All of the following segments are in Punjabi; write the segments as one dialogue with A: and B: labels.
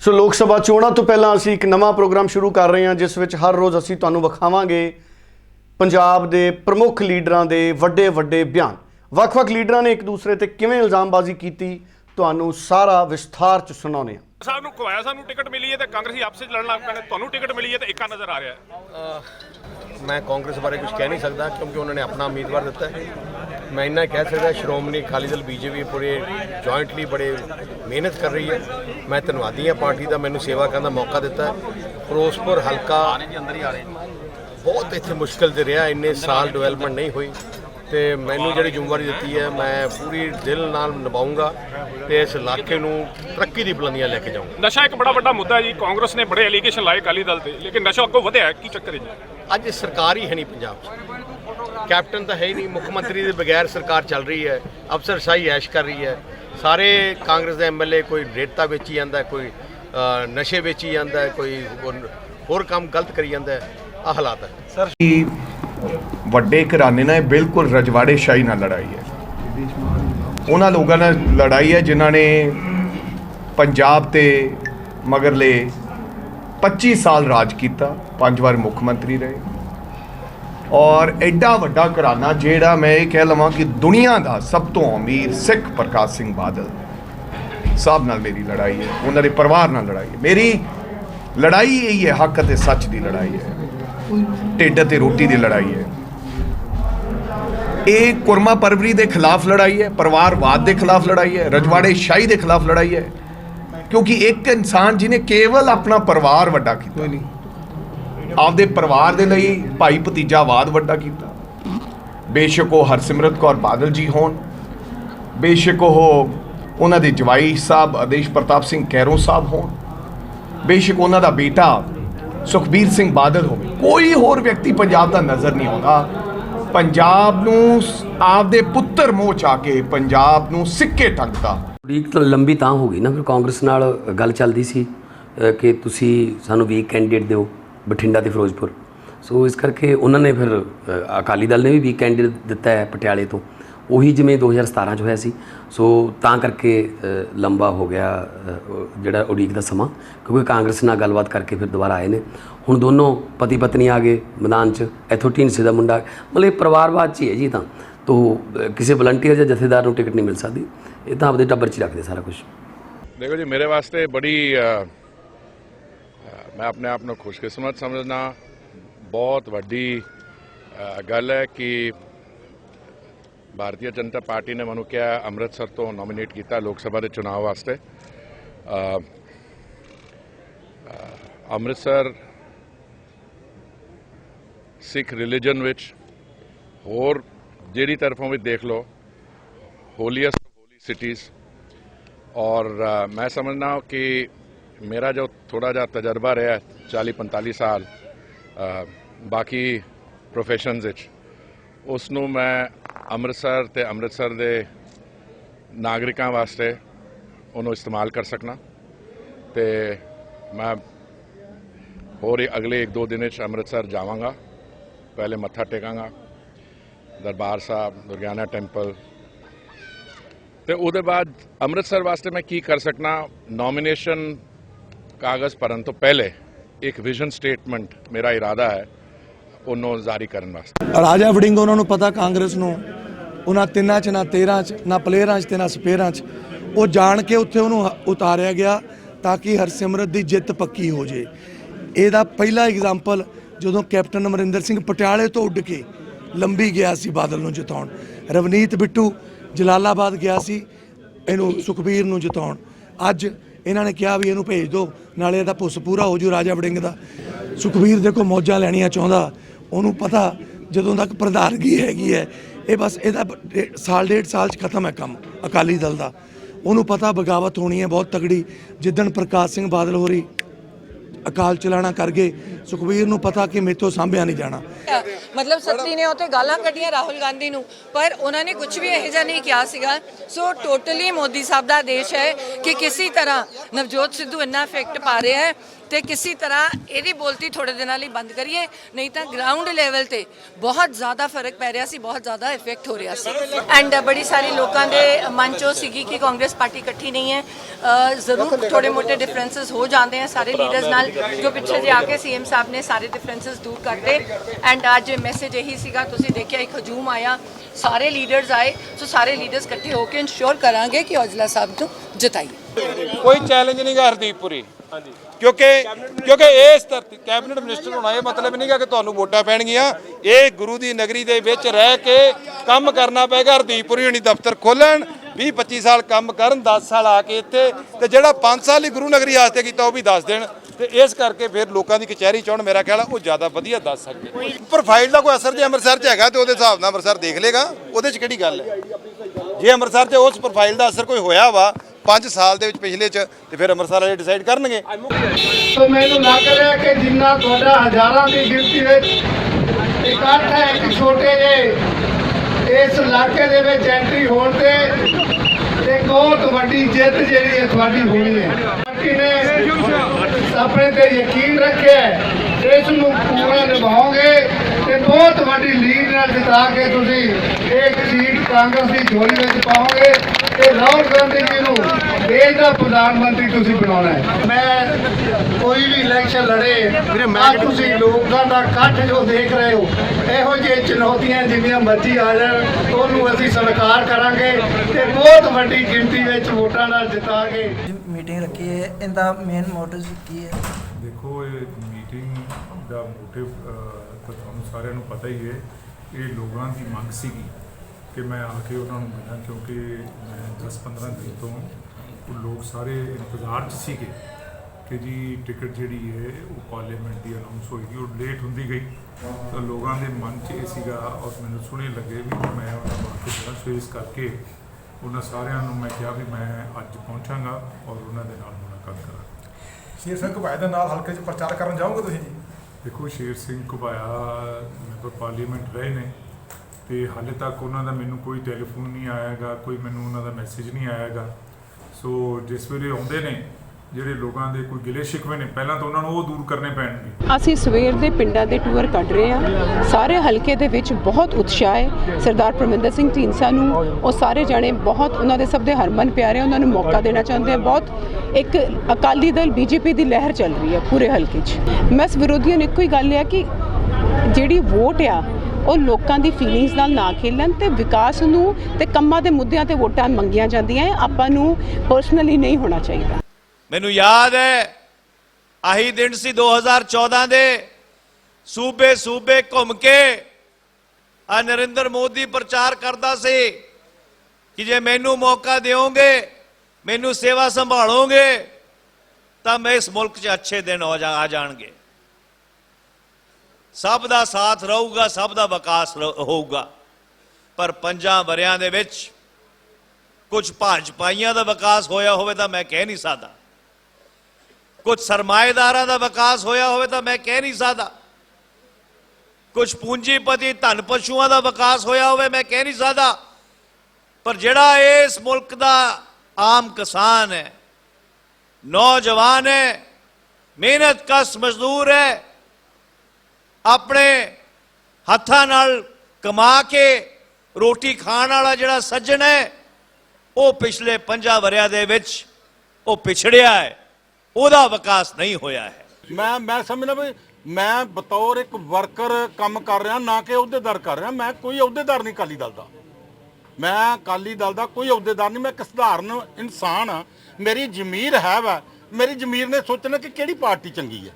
A: ਸੋ ਲੋਕ ਸਭਾ ਚੋਣਾਂ ਤੋਂ ਪਹਿਲਾਂ ਅਸੀਂ ਇੱਕ ਨਵਾਂ ਪ੍ਰੋਗਰਾਮ ਸ਼ੁਰੂ ਕਰ ਰਹੇ ਹਾਂ ਜਿਸ ਵਿੱਚ ਹਰ ਰੋਜ਼ ਅਸੀਂ ਤੁਹਾਨੂੰ ਵਿਖਾਵਾਂਗੇ ਪੰਜਾਬ ਦੇ ਪ੍ਰਮੁੱਖ ਲੀਡਰਾਂ ਦੇ ਵੱਡੇ ਵੱਡੇ ਬਿਆਨ। ਵੱਖ-ਵੱਖ ਲੀਡਰਾਂ ਨੇ ਇੱਕ ਦੂਸਰੇ ਤੇ ਕਿਵੇਂ ਇਲਜ਼ਾਮਬਾਜ਼ੀ ਕੀਤੀ ਤੁਹਾਨੂੰ ਸਾਰਾ ਵਿਸਥਾਰ ਚ ਸੁਣਾਉਂਦੇ ਹਾਂ।
B: ਸਾਨੂੰ ਖਵਾਇਆ ਸਾਨੂੰ ਟਿਕਟ ਮਿਲੀ ਹੈ ਤੇ ਕਾਂਗਰਸੀ ਆਪਸੇ ਲੜਨ ਲੱਗ ਪਏ ਨੇ। ਤੁਹਾਨੂੰ ਟਿਕਟ ਮਿਲੀ ਹੈ ਤੇ ਇੱਕਾ ਨਜ਼ਰ ਆ ਰਿਹਾ ਹੈ।
C: ਮੈਂ ਕਾਂਗਰਸ ਬਾਰੇ ਕੁਝ ਕਹਿ ਨਹੀਂ ਸਕਦਾ ਕਿਉਂਕਿ ਉਹਨਾਂ ਨੇ ਆਪਣਾ ਉਮੀਦਵਾਰ ਦਿੱਤਾ ਹੈ। ਮੈਂ ਇੰਨਾ ਕਹਿ ਸਕਦਾ ਸ਼੍ਰੋਮਣੀ ਅਕਾਲੀ ਦਲ ਬੀਜੇਪੀ ਪੂਰੇ ਜੁਆਇੰਟਲੀ ਬੜੇ ਮਿਹਨਤ ਕਰ ਰਹੀ ਹੈ। ਮੈਂ ਧੰਨਵਾਦੀ ਹਾਂ ਪਾਰਟੀ ਦਾ ਮੈਨੂੰ ਸੇਵਾ ਕਰਨ ਦਾ ਮੌਕਾ ਦਿੱਤਾ ਫਿਰੋਜ਼ਪੁਰ ਹਲਕਾ ਬਹੁਤ ਇੱਥੇ ਮੁਸ਼ਕਲ ਤੇ ਰਿਹਾ ਇੰਨੇ ਸਾਲ ਡਿਵੈਲਪਮੈਂਟ ਨਹੀਂ ਹੋਈ ਤੇ ਮੈਨੂੰ ਜਿਹੜੀ ਜ਼ਿੰਮੇਵਾਰੀ ਦਿੱਤੀ ਹੈ ਮੈਂ ਪੂਰੀ ਦਿਲ ਨਾਲ ਨਿਭਾਉਂਗਾ ਤੇ ਇਸ ਇਲਾਕੇ ਨੂੰ ਤਰੱਕੀ ਦੀ ਬੁਲੰਦੀਆਂ ਲੈ ਕੇ ਜਾਊਂਗਾ।
B: ਨਸ਼ਾ ਇੱਕ ਬੜਾ ਵੱਡਾ ਮੁੱਦਾ ਹੈ ਜੀ। ਕਾਂਗਰਸ ਨੇ ਬੜੇ ਐਲੀਗੇਸ਼ਨ ਲਾਏ ਅਕਾਲੀ ਦਲ ਤੇ ਲੇਕਿਨ ਨਸ਼ਾ ਅੱਗੋਂ ਵਧਿਆ। ਕੀ ਚੱਕਰ ਹੈ ਜੀ?
C: ਅੱਜ ਸਰਕਾਰ ਹੀ ਹੈ ਨਹੀਂ ਪੰਜਾਬ 'ਚ। ਕੈਪਟਨ ਤਾਂ ਹੈ ਹੀ ਨਹੀਂ, ਮੁੱਖ ਮੰਤਰੀ ਦੇ ਬਗੈਰ ਸਰਕਾਰ ਚੱਲ ਰਹੀ ਹੈ, ਅਫਸਰਸ਼ਾਹੀ ਐਸ਼ ਕਰ ਰਹੀ ਹੈ। ਸਾਰੇ ਕਾਂਗਰਸ ਦੇ ਐਮਐਲਏ ਕੋਈ ਰੇਤਾ ਵੇਚੀ ਜਾਂਦਾ ਕੋਈ ਨਸ਼ੇ ਵੇਚੀ ਜਾਂਦਾ ਕੋਈ ਹੋਰ- ਹੋਰ ਕੰਮ ਗਲਤ ਕਰੀ ਜਾਂਦਾ ਹੈ, ਆਹ ਹਾਲਾਤ ਹੈ।
D: ਸਰ ਵੱਡੇ ਘਰਾਣੇ ਨਾਲ ਬਿਲਕੁਲ ਰਜਵਾੜੇ ਸ਼ਾਹੀ ਨਾਲ ਲੜਾਈ ਹੈ? ਉਹਨਾਂ ਲੋਕਾਂ ਨਾਲ ਲੜਾਈ ਹੈ ਜਿਨ੍ਹਾਂ ਨੇ ਪੰਜਾਬ ਤੇ ਮਗਰਲੇ 25 ਸਾਲ ਰਾਜ ਕੀਤਾ, ਪੰਜ ਵਾਰ ਮੁੱਖ ਮੰਤਰੀ ਰਹੇ। ਔਰ ਐਡਾ ਵੱਡਾ ਘਰਾਨਾ ਜਿਹੜਾ ਮੈਂ ਇਹ ਕਹਿ ਲਵਾਂ ਕਿ ਦੁਨੀਆ ਦਾ ਸਭ ਤੋਂ ਅਮੀਰ ਸਿੱਖ ਪ੍ਰਕਾਸ਼ ਸਿੰਘ ਬਾਦਲ ਸਾਹਿਬ ਨਾਲ ਮੇਰੀ ਲੜਾਈ ਹੈ, ਉਹਨਾਂ ਦੇ ਪਰਿਵਾਰ ਨਾਲ ਲੜਾਈ ਹੈ। ਮੇਰੀ ਲੜਾਈ ਇਹ ਹੈ, ਹੱਕ ਅਤੇ ਸੱਚ ਦੀ ਲੜਾਈ ਹੈ। ਢਿੱਡ ਅਤੇ ਰੋਟੀ ਦੀ ਲੜਾਈ ਹੈ। ਇਹ ਕੁਰਮਾ ਪਰਵਰੀ ਦੇ ਖਿਲਾਫ ਲੜਾਈ ਹੈ, ਪਰਿਵਾਰਵਾਦ ਦੇ ਖਿਲਾਫ ਲੜਾਈ ਹੈ, ਰਜਵਾੜੇ ਸ਼ਾਹੀ ਦੇ ਖਿਲਾਫ ਲੜਾਈ ਹੈ। ਕਿਉਂਕਿ ਇੱਕ ਇਨਸਾਨ ਜਿਹਨੇ ਕੇਵਲ ਆਪਣਾ ਪਰਿਵਾਰ ਵੱਡਾ ਕੀਤਾ। ਨਹੀਂ। ਆਪਦੇ ਪਰਿਵਾਰ ਦੇ ਲਈ ਭਾਈ ਭਤੀਜਾਵਾਦ ਵੱਡਾ ਕੀਤਾ। ਬੇਸ਼ੱਕ ਉਹ ਹਰਸਿਮਰਤ ਕੌਰ ਬਾਦਲ ਜੀ ਹੋਣ। ਬੇਸ਼ੱਕ ਉਹ ਉਹਨਾਂ ਦੇ ਜਵਾਈ ਸਾਹਿਬ ਆਦੇਸ਼ ਪ੍ਰਤਾਪ ਸਿੰਘ ਕੈਰੋਂ ਸਾਹਿਬ ਹੋਣ। ਬੇਸ਼ੱਕ ਉਹਨਾਂ ਦਾ ਬੇਟਾ ਸੁਖਬੀਰ ਸਿੰਘ ਬਾਦਲ ਹੋਵੇ। ਕੋਈ ਹੋਰ ਵਿਅਕਤੀ ਪੰਜਾਬ ਦਾ ਨਜ਼ਰ ਨਹੀਂ ਆਉਂਦਾ। ਪੰਜਾਬ ਨੂੰ ਆਪਦੇ ਪੁੱਤਰ ਮੋਹ ਚ ਆ ਕੇ ਪੰਜਾਬ ਨੂੰ ਸਿੱਕੇ ਟੰਗਦਾ
E: ਉਡੀਕ ਤਾਂ ਲੰਬੀ ਤਾਂ ਹੋ ਗਈ ਨਾ, ਫਿਰ ਕਾਂਗਰਸ ਨਾਲ ਗੱਲ ਚੱਲਦੀ ਸੀ ਕਿ ਤੁਸੀਂ ਸਾਨੂੰ ਵੀਕ ਕੈਂਡੀਡੇਟ ਦਿਓ। ਬਠਿੰਡਾ ਤੇ ਫਿਰੋਜ਼ਪੁਰ। ਸੋ ਇਸ ਕਰਕੇ ਉਹਨਾਂ ਨੇ ਫਿਰ ਅਕਾਲੀ ਦਲ ਨੇ ਵੀ ਵੀਕ ਕੈਂਡੀਡੇਟ ਦਿੱਤਾ ਹੈ ਪਟਿਆਲੇ ਤੋਂ। ਉਹੀ ਜਿਵੇਂ 2017 ਚ ਹੋਇਆ ਸੀ। ਸੋ ਤਾਂ ਕਰਕੇ ਲੰਬਾ ਹੋ ਗਿਆ ਜਿਹੜਾ ਉਡੀਕ ਦਾ ਸਮਾਂ, ਕਿਉਂਕਿ ਕਾਂਗਰਸ ਨਾਲ ਗੱਲਬਾਤ ਕਰਕੇ ਫਿਰ ਦੁਬਾਰਾ ਆਏ ਨੇ। ਹੁਣ ਦੋਨੋਂ ਪਤੀ ਪਤਨੀ ਆ ਗਏ ਮੈਦਾਨ 'ਚ। ਇੱਥੋਂ ਢੀਂਡਸੇ ਦਾ ਮੁੰਡਾ, ਮਤਲਬ ਇਹ ਪਰਿਵਾਰਵਾਦ 'ਚ ਹੀ ਹੈ ਜੀ ਤਾਂ। ਤੋ ਕਿਸੇ ਵਲੰਟੀਅਰ ਜਾਂ ਜਥੇਦਾਰ ਨੂੰ ਟਿਕਟ ਨਹੀਂ ਮਿਲ ਸਕਦੀ। ਇਹ ਤਾਂ ਆਪਦੇ ਟੱਬਰ 'ਚ ਹੀ ਰੱਖਦੇ ਸਾਰਾ ਕੁਝ
B: ਦੇਖੋ ਜੀ, ਮੇਰੇ ਵਾਸਤੇ ਬੜੀ ਮੈਂ ਆਪਣੇ ਆਪ ਨੂੰ ਖੁਸ਼ਕਿਸਮਤ ਸਮਝਦਾ ਬਹੁਤ ਵੱਡੀ ਗੱਲ ਹੈ ਕਿ ਭਾਰਤੀ ਜਨਤਾ ਪਾਰਟੀ ਨੇ ਮੈਨੂੰ ਕਿਹਾ, ਅੰਮ੍ਰਿਤਸਰ ਤੋਂ ਨੋਮੀਨੇਟ ਕੀਤਾ ਲੋਕ ਸਭਾ ਦੇ ਚੋਣ ਵਾਸਤੇ। ਅੰਮ੍ਰਿਤਸਰ ਸਿੱਖ ਰਿਲੀਜਨ ਵਿੱਚ ਹੋਰ ਜਿਹੜੀ ਤਰਫੋਂ ਵੀ ਦੇਖ ਲਓ ਹੋਲੀਅਸ ਹੋਲੀ ਸਿਟੀਜ਼ ਔਰ ਮੈਂ ਸਮਝਣਾ ਕਿ मेरा जो थोड़ा जा तजर्बा रहा 40-45 ਸਾਲ ਅ, ਬਾਕੀ ਪ੍ਰੋਫੈਸ਼ਨਸ ਵਿੱਚ ਉਸ ਨੂੰ ਮੈਂ ਅੰਮ੍ਰਿਤਸਰ ਤੇ ਅੰਮ੍ਰਿਤਸਰ ਦੇ ਨਾਗਰਿਕਾਂ ਵਾਸਤੇ ਉਹਨੂੰ ਇਸਤੇਮਾਲ ਕਰ ਸਕਣਾ ਤੇ ਮੈਂ ਹੋਰ ਹੀ ਅਗਲੇ 1-2 ਦਿਨ ਵਿੱਚ ਅੰਮ੍ਰਿਤਸਰ ਜਾਵਾਂਗਾ ਪਹਿਲੇ ਮੱਥਾ ਟੇਕਾਂਗਾ ਦਰਬਾਰ ਸਾਹਿਬ ਦੁਰਗਿਆਨਾ ਟੈਂਪਲ ਤੇ ਉਹਦੇ ਬਾਅਦ ਅੰਮ੍ਰਿਤਸਰ ਵਾਸਤੇ ਮੈਂ ਕੀ ਕਰ ਸਕਣਾ ਨੋਮੀਨੇਸ਼ਨ ਕਾਗਜ਼ ਭਰਨ ਤੋਂ ਪਹਿਲੇ ਇੱਕ ਵਿਜ਼ਨ ਸਟੇਟਮੈਂਟ ਮੇਰਾ ਇਰਾਦਾ ਹੈ, ਉਹਨੂੰ ਜਾਰੀ ਕਰਨ ਵਾਸਤੇ।
F: ਰਾਜਾ ਵੜਿੰਗ ਉਹਨਾਂ ਨੂੰ ਪਤਾ ਕਾਂਗਰਸ ਨੂੰ, ਉਹਨਾਂ ਤਿੰਨਾਂ ਚ, ਨਾ 13 ਚ, ਨਾ ਪਲੇਅਰਾਂ ਚ ਤੇ ਨਾ ਸਪੇਅਰਾਂ ਚ। ਉਹ ਜਾਣ ਕੇ ਉੱਥੇ ਉਹਨੂੰ ਉਤਾਰਿਆ ਗਿਆ ਤਾਂ ਕਿ ਹਰਸਿਮਰਤ ਦੀ ਜਿੱਤ ਪੱਕੀ ਹੋ ਜੇ। ਇਹਦਾ ਪਹਿਲਾ ਐਗਜ਼ਾਮਪਲ ਜਦੋਂ ਕੈਪਟਨ ਅਮਰਿੰਦਰ ਸਿੰਘ ਪਟਿਆਲੇ ਤੋਂ ਉੱਡ ਕੇ ਲੰਬੀ ਗਿਆ ਸੀ ਬਾਦਲ ਨੂੰ ਜਿਤਾਉਣ। ਰਵਨੀਤ ਬਿੱਟੂ ਜਲਾਲਾਬਾਦ ਗਿਆ ਸੀ, ਇਹਨੂੰ ਸੁਖਬੀਰ ਨੂੰ ਜਿਤਾਉਣ। ਅੱਜ ਇਹਨਾਂ ਨੇ ਕਿਹਾ ਵੀ ਇਹਨੂੰ ਭੇਜ ਦਿਓ, ਨਾਲੇ ਇਹਦਾ ਪੁੱਸ ਪੂਰਾ ਹੋ ਜੂ ਰਾਜਾ ਵੜਿੰਗ ਦਾ। ਸੁਖਬੀਰ ਦੇਖੋ ਮੌਜਾਂ ਲੈਣੀਆਂ ਚਾਹੁੰਦਾ, ਉਹਨੂੰ ਪਤਾ ਜਦੋਂ ਤੱਕ ਪ੍ਰਧਾਨਗੀ ਹੈਗੀ ਹੈ, ਇਹ ਬਸ ਇਹਦਾ ਸਾਲ, ਡੇਢ ਸਾਲ ਚ ਖਤਮ ਹੈ ਕੰਮ, ਅਕਾਲੀ ਦਲ ਦਾ। ਉਹਨੂੰ ਪਤਾ ਬਗਾਵਤ ਹੋਣੀ ਹੈ, ਬਹੁਤ ਤਗੜੀ ਜਿੱਦਣ ਪ੍ਰਕਾਸ਼ ਸਿੰਘ ਬਾਦਲ ਹੋਰੀ ਅਕਾਲ ਚਲਾਣਾ ਕਰ ਗਏ। ਸੁਖਬੀਰ ਨੂੰ ਪਤਾ ਕਿ ਮੇਥੋਂ ਸਾਂਭਿਆ ਨਹੀਂ ਜਾਣਾ।
G: ਮਤਲਬ ਸੱਤੀ ਨੇ ਉੱਤੇ ਗਾਲਾਂ ਕੱਢੀਆਂ ਰਾਹੁਲ ਗਾਂਧੀ ਨੂੰ, ਪਰ ਉਹਨਾਂ ਨੇ ਕੁਝ ਵੀ ਇਹੋ ਜਿਹਾ ਨਹੀਂ ਕਿਹਾ ਸੀਗਾ। ਸੋ ਟੋਟਲੀ ਮੋਦੀ ਸਾਹਿਬ ਦਾ ਆਦੇਸ਼ ਹੈ ਕਿ ਕਿਸੇ ਤਰ੍ਹਾਂ ਨਵਜੋਤ ਸਿੱਧੂ ਇੰਨਾ ਇਫੈਕਟ ਪਾ ਰਿਹਾ ਹੈ ਤੇ ਕਿਸੇ ਤਰ੍ਹਾਂ ਇਹਦੀ ਬੋਲਤੀ ਥੋੜੇ ਦਿਨਾਂ ਲਈ ਬੰਦ ਕਰੀਏ, ਨਹੀਂ ਤਾਂ ਗਰਾਊਂਡ ਲੈਵਲ ਤੇ ਬਹੁਤ ਜ਼ਿਆਦਾ ਫ਼ਰਕ ਪੈ ਰਿਹਾ ਸੀ, ਬਹੁਤ ਜ਼ਿਆਦਾ ਇਫੈਕਟ ਹੋ ਰਿਹਾ ਸੀ। ਐਂਡ ਬੜੀ ਸਾਰੀ ਲੋਕਾਂ ਦੇ ਮਨ ਚੋਂ ਸੀਗੀ ਕਿ ਕਾਂਗਰਸ ਪਾਰਟੀ ਇਕੱਠੀ ਨਹੀਂ ਹੈ। ਜ਼ਰੂਰ ਥੋੜੇ ਮੋਟੇ ਡਿਫਰੈਂਸਸ ਹੋ ਜਾਂਦੇ ਆ ਸਾਰੇ ਲੀਡਰਸ ਨਾਲ, ਜੋ ਪਿੱਛੇ ਜੇ ਆ ਕੇ ਸੀਐਮ ਸਾਹਿਬ ਨੇ ਸਾਰੇ ਡਿਫਰੈਂਸਸ ਦੂਰ ਕਰਤੇ ਐਂਡ ਅੱਜ ਮੈਸੇਜ ਇਹੀ ਸੀਗਾ, ਤੁਸੀਂ ਦੇਖਿਆ ਇੱਕ ਹਜੂਮ ਆਇਆ, ਸਾਰੇ ਲੀਡਰਸ ਆਏ, ਸੋ ਸਾਰੇ ਲੀਡਰਸ ਇਕੱਠੇ ਹੋ ਕੇ ਇਨਸ਼ੋਰ ਕਰਾਂਗੇ ਕਿ ਔਜਲਾ ਸਾਹਿਬ ਨੂੰ ਜਿਤਾਈਏ
H: ਕੋਈ ਚੈਲੰਜ ਨਹੀਂ ਗਾ ਹਰਦੀਪਪੁਰੀ ਹਾਂਜੀ ਕਿਉਂਕਿ ਕਿਉਂਕਿ ਇਸ ਧਰਤੀ ਕੈਬਨਿਟ ਮਿਨਿਸਟਰ ਹੋਣਾ ਇਹ ਮਤਲਬ ਨਹੀਂ ਗਾ ਕਿ ਤੁਹਾਨੂੰ ਵੋਟਾਂ ਪੈਣਗੀਆਂ। ਇਹ ਗੁਰੂ ਦੀ ਨਗਰੀ ਦੇ ਵਿੱਚ ਰਹਿ ਕੇ ਕੰਮ ਕਰਨਾ ਪਏਗਾ। ਹਰਦੀਪਪੁਰੀ ਹੁਣੀ ਦਫ਼ਤਰ ਖੋਲਣ 20 25 ਸਾਲ ਕੰਮ ਕਰਨ 10 ਸਾਲ ਆ ਕੇ ਇੱਥੇ ਤੇ ਜਿਹੜਾ 5 ਸਾਲ ਹੀ ਗੁਰੂ ਨਗਰੀ ਵਾਸਤੇ ਕੀਤਾ ਉਹ ਵੀ ਦੱਸ ਦੇਣ। ਤੇ ਇਸ ਕਰਕੇ ਫਿਰ ਲੋਕਾਂ ਦੀ ਕਚਹਿਰੀ ਚੋਣ ਮੇਰਾ ਖਿਆਲ ਆ ਉਹ ਜ਼ਿਆਦਾ ਵਧੀਆ ਦੱਸ ਸਕਦੇ ਪ੍ਰੋਫਾਈਲ ਦਾ ਕੋਈ ਅਸਰ ਜੇ ਅੰਮ੍ਰਿਤਸਰ 'ਚ ਹੈਗਾ ਤੇ ਉਹਦੇ ਹਿਸਾਬ ਨਾਲ ਅੰਮ੍ਰਿਤਸਰ ਦੇਖ ਲੇਗਾ ਉਹਦੇ 'ਚ ਕਿਹੜੀ ਗੱਲ ਹੈ? ਜੇ ਅੰਮ੍ਰਿਤਸਰ 'ਚ ਉਸ ਪ੍ਰੋਫਾਈਲ ਦਾ ਅਸਰ ਕੋਈ ਹੋਇਆ ਵਾ 5 ਸਾਲ ਦੇ ਵਿੱਚ ਪਿਛਲੇ 'ਚ ਤੇ ਫਿਰ ਅੰਮ੍ਰਿਤਸਰ ਵਾਲੇ ਡਿਸਾਈਡ ਕਰਨਗੇ।
I: ਸੋ ਮੈਨੂੰ ਲੱਗ ਰਿਹਾ ਕਿ ਜਿੰਨਾ ਤੁਹਾਡਾ ਹਜ਼ਾਰਾਂ ਦੀ ਗਿਣਤੀ ਵਿੱਚ ਇਕੱਠ ਹੈ ਇੱਕ ਛੋਟੇ ਜਿਹੇ, ਇਸ ਇਲਾਕੇ ਦੇ ਵਿੱਚ ਐਂਟਰੀ ਹੋਣ ਤੇ ਇੱਕ ਬਹੁਤ ਵੱਡੀ ਜਿੱਤ ਜਿਹੜੀ ਹੈ ਤੁਹਾਡੀ ਹੋਣੀ ਹੈ। ਪਾਰਟੀ ਨੇ ਆਪਣੇ ਤੇ ਯਕੀਨ ਰੱਖਿਆ ਇਸ ਨੂੰ ਪੂਰਾ ਨਿਭਾਓਗੇ ਤੇ ਬਹੁਤ ਵੱਡੀ ਲੀਡ ਨਾਲ ਜਿਤਾ ਕੇ ਤੁਸੀਂ ਇੱਕ ਸੀਟ ਕਾਂਗਰਸ ਦੀ ਝੋਲੀ ਵਿੱਚ ਪਾਓਗੇ ਤੇ ਰਾਹੁਲ ਗਾਂਧੀ ਜੀ ਨੂੰ ਦੇਸ਼ ਦਾ ਪ੍ਰਧਾਨ ਮੰਤਰੀ ਤੁਸੀਂ ਬਣਾਉਣਾ ਹੈ। ਮੈਂ ਕੋਈ ਵੀ ਇਲੈਕਸ਼ਨ ਲੜੇ ਆ ਤੁਸੀਂ ਲੋਕਾਂ ਦਾ ਇਕੱਠ ਜੋ ਦੇਖ ਰਹੇ ਹੋ ਇਹੋ ਜਿਹੇ ਚੁਣੌਤੀਆਂ ਜਿੰਨੀਆਂ ਮਰਜ਼ੀ ਆ ਜਾਣ ਉਹਨੂੰ ਅਸੀਂ ਸਵੀਕਾਰ ਕਰਾਂਗੇ ਤੇ ਬਹੁਤ ਵੱਡੀ ਗਿਣਤੀ ਵਿੱਚ ਵੋਟਾਂ ਨਾਲ ਜਿਤਾ ਕੇ
J: ਮੀਟਿੰਗ ਰੱਖੀ ਹੈ ਇਹਦਾ ਮੇਨ ਮੋਟਿਵ ਕੀ ਹੈ?
K: ਦੇਖੋ ਇਹ ਦਾ ਮੋਟਿਵ ਤਾਂ ਤੁਹਾਨੂੰ ਸਾਰਿਆਂ ਨੂੰ ਪਤਾ ਹੀ ਹੈ, ਇਹ ਲੋਕਾਂ ਦੀ ਮੰਗ ਸੀਗੀ ਕਿ ਮੈਂ ਆ ਕੇ ਉਹਨਾਂ ਨੂੰ ਮਿਲਾਂ, ਕਿਉਂਕਿ ਮੈਂ 10-15 ਦਿਨ ਤੋਂ ਉਹ ਲੋਕ ਸਾਰੇ ਇੰਤਜ਼ਾਰ 'ਚ ਸੀਗੇ ਕਿ ਜੀ ਟਿਕਟ ਜਿਹੜੀ ਹੈ, ਉਹ ਪਾਰਲੀਮੈਂਟ ਦੀ ਅਨਾਉਂਸ ਹੋਏਗੀ ਉਹ ਲੇਟ ਹੁੰਦੀ ਗਈ। ਤਾਂ ਲੋਕਾਂ ਦੇ ਮਨ 'ਚ ਇਹ ਸੀਗਾ ਔਰ ਮੈਨੂੰ ਸੁਣੇ ਲੱਗੇ ਵੀ ਮੈਂ ਉਹਨਾਂ ਨੂੰ ਆ ਕੇ ਸੋ ਇਸ ਕਰਕੇ ਉਹਨਾਂ ਸਾਰਿਆਂ ਨੂੰ ਮੈਂ ਕਿਹਾ ਵੀ ਮੈਂ ਅੱਜ ਪਹੁੰਚਾਂਗਾ ਔਰ ਉਹਨਾਂ ਦੇ ਨਾਲ ਮੁਲਾਕਾਤ ਕਰਾਂਗਾ।
L: ਸ਼ੇਰ ਸਿੰਘ ਘੁਬਾਏ ਨਾਲ ਹਲਕੇ 'ਚ ਪ੍ਰਚਾਰ ਕਰਨ ਜਾਓਗੇ ਤੁਸੀਂ ਜੀ?
K: ਦੇਖੋ ਸ਼ੇਰ ਸਿੰਘ ਘੁਬਾਇਆ ਮੈਂਬਰ ਪਾਰਲੀਮੈਂਟ ਰਹੇ ਨੇ ਤੇ ਹਾਲੇ ਤੱਕ ਉਹਨਾਂ ਦਾ ਮੈਨੂੰ ਕੋਈ ਟੈਲੀਫੋਨ ਨਹੀਂ ਆਇਆਗਾ, ਕੋਈ ਮੈਨੂੰ ਉਹਨਾਂ ਦਾ ਮੈਸੇਜ ਨਹੀਂ ਆਇਆਗਾ। ਸੋ ਜਿਸ ਵੇਲੇ ਆਉਂਦੇ ਨੇ ਜਿਹੜੇ ਲੋਕਾਂ ਦੇ ਕੋਈ ਗਿਲੇ ਸ਼ਿਕਵੇ ਨੇ, ਪਹਿਲਾਂ ਤਾਂ ਉਹਨਾਂ ਨੂੰ ਉਹ ਦੂਰ ਕਰਨੇ ਪੈਣਗੇ।
M: ਅਸੀਂ ਸਵੇਰ ਦੇ ਪਿੰਡਾਂ ਦੇ ਟੂਰ ਕੱਢ ਰਹੇ ਹਾਂ। ਸਾਰੇ ਹਲਕੇ ਦੇ ਵਿੱਚ ਬਹੁਤ ਉਤਸ਼ਾਹ ਹੈ। ਸਰਦਾਰ ਪਰਮਿੰਦਰ ਸਿੰਘ ਢੀਂਡਸਾ ਨੂੰ, ਉਹ ਸਾਰੇ ਜਾਣੇ ਬਹੁਤ ਉਹਨਾਂ ਦੇ ਸਭ ਦੇ ਹਰਮਨ ਪਿਆਰੇ ਉਹਨਾਂ ਨੂੰ ਮੌਕਾ ਦੇਣਾ ਚਾਹੁੰਦੇ ਆ। ਬਹੁਤ ਇੱਕ ਅਕਾਲੀ ਦਲ ਬੀਜੇਪੀ ਦੀ ਲਹਿਰ ਚੱਲ ਰਹੀ ਹੈ ਪੂਰੇ ਹਲਕੇ 'ਚ। ਬਸ ਵਿਰੋਧੀਆਂ ਨੂੰ ਇੱਕੋ ਹੀ ਗੱਲ ਹੈ ਕਿ ਜਿਹੜੀ ਵੋਟ ਆ, ਉਹ ਲੋਕਾਂ ਦੀ ਫੀਲਿੰਗਸ ਨਾਲ ਨਾ ਖੇਲਣ ਤੇ ਵਿਕਾਸ ਨੂੰ ਤੇ ਕੰਮਾਂ ਦੇ ਮੁੱਦਿਆਂ ਤੇ ਵੋਟਾਂ ਮੰਗੀਆਂ ਜਾਂਦੀਆਂ ਹੈ। ਆਪਾਂ ਨੂੰ ਪਰਸਨਲੀ ਨਹੀਂ ਹੋਣਾ ਚਾਹੀਦਾ।
H: ਮੈਨੂੰ ਯਾਦ ਹੈ, ਆਹੀ ਦਿਨ ਸੀ 2014 ਦੇ, ਸੂਬੇ ਸੂਬੇ ਘੁੰਮ ਕੇ ਆ ਨਰਿੰਦਰ ਮੋਦੀ ਪ੍ਰਚਾਰ ਕਰਦਾ ਸੀ ਕਿ ਜੇ ਮੈਨੂੰ ਮੌਕਾ ਦਿਓਗੇ, ਮੈਨੂੰ ਸੇਵਾ ਸੰਭਾਲੋਗੇ, ਤਾਂ ਮੈਂ ਇਸ ਮੁਲਕ 'ਚ ਅੱਛੇ ਦਿਨ ਹੋ ਜਾ, ਆ ਜਾਣਗੇ। ਸਭ ਦਾ ਸਾਥ ਰਹੂਗਾ, ਸਭ ਦਾ ਵਿਕਾਸ ਹੋਊਗਾ। ਪਰ ਪੰਜਾਂ ਵਰਿਆਂ ਦੇ ਵਿੱਚ ਕੁਝ ਭਾਜਪਾਈਆਂ ਦਾ ਵਿਕਾਸ ਹੋਇਆ ਹੋਵੇ ਤਾਂ ਮੈਂ ਕਹਿ ਨਹੀਂ ਸਕਦਾ। ਕੁਝ ਸਰਮਾਏਦਾਰਾਂ ਦਾ ਵਿਕਾਸ ਹੋਇਆ ਹੋਵੇ ਤਾਂ ਮੈਂ ਕਹਿ ਨਹੀਂ ਸਕਦਾ। ਕੁਝ ਪੂੰਜੀਪਤੀ ਧਨ ਪਸ਼ੂਆਂ ਦਾ ਵਿਕਾਸ ਹੋਇਆ ਹੋਵੇ ਮੈਂ ਕਹਿ ਨਹੀਂ ਸਕਦਾ। ਪਰ ਜਿਹੜਾ ਇਸ ਮੁਲਕ ਦਾ ਆਮ ਕਿਸਾਨ ਹੈ, ਨੌਜਵਾਨ ਹੈ, ਮਿਹਨਤ ਕਸ ਮਜ਼ਦੂਰ ਹੈ, ਆਪਣੇ ਹੱਥਾਂ ਨਾਲ ਕਮਾ ਕੇ ਰੋਟੀ ਖਾਣ ਵਾਲਾ ਜਿਹੜਾ ਸੱਜਣ ਹੈ, ਉਹ ਪਿਛਲੇ 50 ਵਰਿਆਂ ਦੇ ਵਿੱਚ ਉਹ ਪਿਛੜਿਆ ਹੈ। ਉਹਦਾ ਵਿਕਾਸ ਨਹੀਂ ਹੋਇਆ ਹੈ।
L: ਮੈਂ ਮੈਂ ਸਮਝਦਾ ਵੀ ਮੈਂ ਬਤੌਰ ਇੱਕ ਵਰਕਰ ਕੰਮ ਕਰ ਰਿਹਾ, ਨਾ ਕਿ ਅਹੁਦੇਦਾਰ ਕਰ ਰਿਹਾ। ਮੈਂ ਕੋਈ ਅਹੁਦੇਦਾਰ ਨਹੀਂ ਅਕਾਲੀ ਦਲ ਦਾ। ਮੈਂ ਅਕਾਲੀ ਦਲ ਦਾ ਕੋਈ ਅਹੁਦੇਦਾਰ ਨਹੀਂ। ਮੈਂ ਇੱਕ ਸਧਾਰਨ ਇਨਸਾਨ ਆ ਮੇਰੀ ਜ਼ਮੀਰ ਹੈ ਵਾ। ਮੇਰੀ ਜ਼ਮੀਰ ਨੇ ਸੋਚਣਾ ਕਿ ਕਿਹੜੀ ਪਾਰਟੀ ਚੰਗੀ ਹੈ।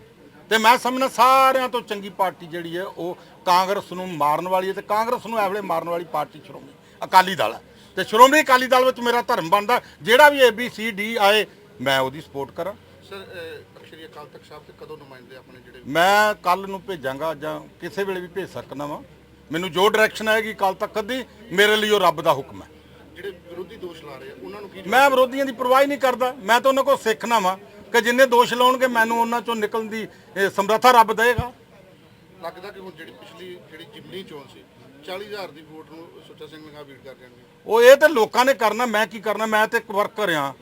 L: ਤੇ ਮੈਂ ਸਮਝਣਾ ਸਾਰਿਆਂ ਤੋਂ ਚੰਗੀ ਪਾਰਟੀ ਜਿਹੜੀ ਹੈ, ਉਹ ਕਾਂਗਰਸ ਨੂੰ ਮਾਰਨ ਵਾਲੀ ਹੈ ਤੇ ਕਾਂਗਰਸ ਨੂੰ ਐਵਲੇ ਮਾਰਨ ਵਾਲੀ ਪਾਰਟੀ ਸ਼੍ਰੋਮਣੀ ਅਕਾਲੀ ਦਲ ਹੈ। ਤੇ ਸ਼੍ਰੋਮਣੀ ਅਕਾਲੀ ਦਲ ਵਿੱਚ ਮੇਰਾ ਧਰਮ ਬਣਦਾ। ਜਿਹੜਾ ਵੀ ਏ ਬੀ ਸੀ ਡੀ ਆਏ, ਮੈਂ ਉਹਦੀ ਸਪੋਰਟ ਕਰਾਂ।
I: ਸਰ ਸ਼੍ਰੀ ਅਕਾਲ ਤਖਤ ਸਾਹਿਬ ਤੇ ਕਦੋਂ ਨੁਮਾਇੰਦੇ ਆਪਣੇ ਜਿਹੜੇ
L: ਮੈਂ ਕੱਲ ਨੂੰ ਭੇਜਾਂਗਾ ਜਾਂ ਕਿਸੇ ਵੇਲੇ ਵੀ ਭੇਜ ਸਕਦਾ ਵਾਂ। ਮੈਨੂੰ ਜੋ ਡਾਇਰੈਕਸ਼ਨ ਆਏਗੀ ਕੱਲ ਤੱਕ ਦੀ ਮੇਰੇ ਲਈ ਉਹ ਰੱਬ ਦਾ ਹੁਕਮ ਹੈ।
I: ਜਿਹੜੇ ਵਿਰੋਧੀ ਦੋਸ਼ ਲਾ ਰਹੇ ਆ ਉਹਨਾਂ ਨੂੰ ਕੀ
L: ਮੈਂ ਵਿਰੋਧੀਆਂ ਦੀ ਪਰਵਾਹ ਨਹੀਂ ਕਰਦਾ। ਮੈਂ ਤਾਂ ਉਹਨਾਂ ਕੋਲ ਸਿੱਖਣਾ ਵਾਂ ਕਿ ਜਿੰਨੇ ਦੋਸ਼ ਲਾਉਣਗੇ ਮੈਨੂੰ ਉਹਨਾਂ ਚੋਂ ਨਿਕਲਣ ਦੀ ਇਹ, ਸਮਰੱਥਾ ਰੱਬ ਦੇਗਾ।
I: ਲੱਗਦਾ ਕਿ ਹੁਣ ਜਿਹੜੀ ਪਿਛਲੀ ਜਿਹੜੀ ਜਿਮਨੀ ਚੋਣ ਸੀ 40000 ਦੀ ਵੋਟ ਨੂੰ ਸੁੱਚਾ ਸਿੰਘ ਲੰਗਾ ਬੀਟ ਕਰ ਜਾਣਗੇ
L: ਉਹ ਇਹ ਤੇ ਲੋਕਾਂ ਨੇ ਕਰਨਾ ਮੈਂ ਕੀ ਕਰਨਾ? ਮੈਂ ਤੇ ਇੱਕ ਵਰਕਰ ਆ।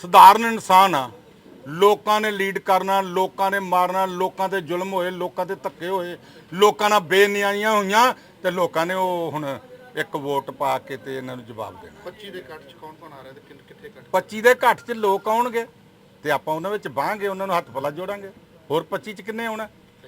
L: ਸਧਾਰਨ ਇਨਸਾਨ ਆ। ਲੋਕਾਂ ਨੇ ਲੀਡ ਕਰਨਾ ਲੋਕਾਂ ਨੇ ਮਾਰਨਾ ਲੋਕਾਂ ਤੇ ਜ਼ੁਲਮ ਹੋਏ ਲੋਕਾਂ ਤੇ ਧੱਕੇ ਹੋਏ ਲੋਕਾਂ ਨਾਲ ਬੇਨਿਆਈਆਂ ਹੋਈਆਂ ਤੇ ਲੋਕਾਂ ਨੇ ਉਹ ਹੁਣ ਇੱਕ ਵੋਟ ਪਾ ਕੇ ਤੇ ਇਹਨਾਂ ਨੂੰ ਜਵਾਬ ਦੇਣਾ।
I: 25 ਦੇ ਕੱਟ ਚ ਕੌਣ ਕੌਣ ਆ ਰਿਹਾ ਤੇ ਕਿੰਨ- ਕਿੱਥੇ ਕੱਟ
L: 25 ਦੇ ਘੱਟ 'ਚ ਲੋਕ ਆਉਣਗੇ ਤੇ ਆਪਾਂ ਉਹਨਾਂ ਵਿੱਚ ਬਾਹਾਂਗੇ ਉਹਨਾਂ ਨੂੰ ਹੱਥ ਪਲਾ ਜੋੜਾਂਗੇ। ਹੋਰ 25 'ਚ ਕਿੰਨੇ ਆਉਣਾ?